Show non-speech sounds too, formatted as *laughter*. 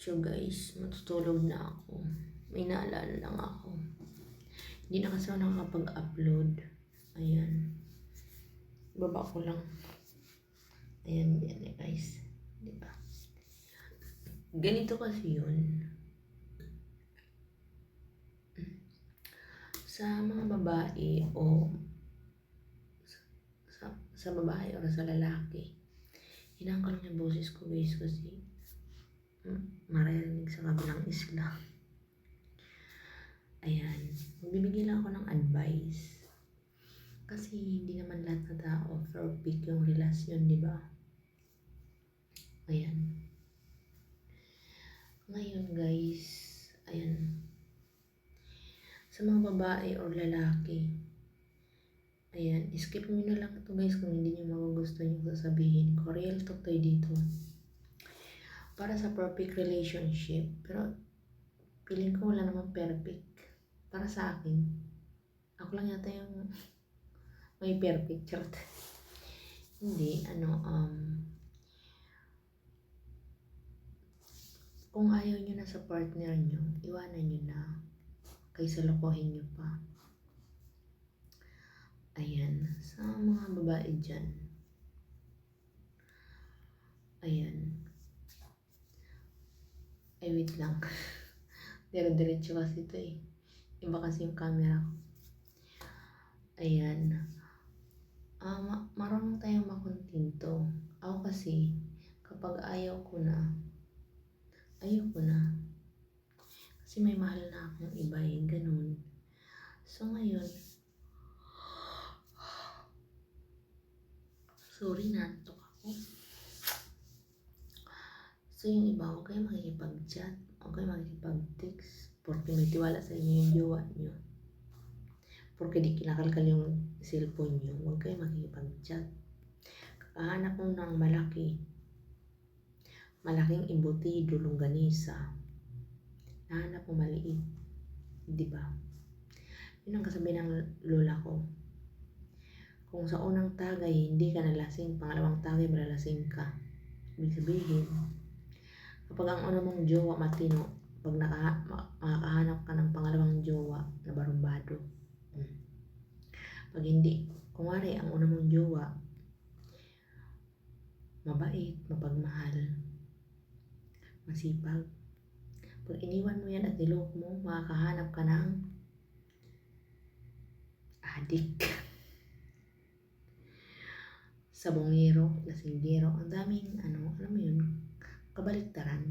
So guys, matutulog na ako. May naalala lang ako. Hindi na kasi ako nakakapag-upload. Ayan. Baba ko lang. Ayan, yan eh guys. Di ba? Ganito kasi yun. Sa mga babae o sa, sa, babae o sa lalaki, hinangkal niya boses ko guys kasi maririnig sa kabilang isla. Ayan. Magbibigay lang ako ng advice. Kasi hindi naman lahat na tao perfect yung relasyon, di ba? Ayan. Ngayon guys, ayan. Sa mga babae or lalaki, ayan, skip nyo na lang ito guys kung hindi nyo magugustuhan yung sasabihin ko. Real talk tayo dito. Para sa perfect relationship, pero feeling ko wala naman perfect. Para sa akin, ako lang yata yung *laughs* may perfect. Charot. Hindi, ano, um, kung ayaw nyo na sa partner nyo, iwanan nyo na. Kaysa lokohin nyo pa. Ayan. Sa mga babae dyan. Ayan. Ay, wait lang. *laughs* Dire-diretso kasi ito eh. Iba kasi yung camera ko. Ayan. Ah, ma- marunong tayong makontinto. Ako kasi, kapag ayaw ko na, ayaw ko na. Kasi may mahal na akong iba eh, ganun. So ngayon, *gasps* sorry nantok ako. So yung iba, huwag kayo makikipag-chat, huwag kayo makikipag-text, porque may tiwala sa inyo yung jowa nyo. Porque di kinakalkal yung cellphone nyo, huwag kayo makikipag-chat. Kakahanap mo ng malaki, malaking embutido, longganisa. Nahanap mo maliit. Di ba? Yun ang kasabi ng lola ko. Kung sa unang tagay, hindi ka nalasing, pangalawang tagay, malalasing ka. Ibig sabihin, kapag ang una mong jowa matino, pag naka, ka ng pangalawang jowa na barumbado. Hmm. Pag hindi, kung wari, ang una mong jowa, mabait, mapagmahal, masipag. Pag iniwan mo yan at nilok mo, makakahanap ka ng adik. *laughs* Sabongero, lasinggero, ang daming ano, alam mo yun, kabaliktaran.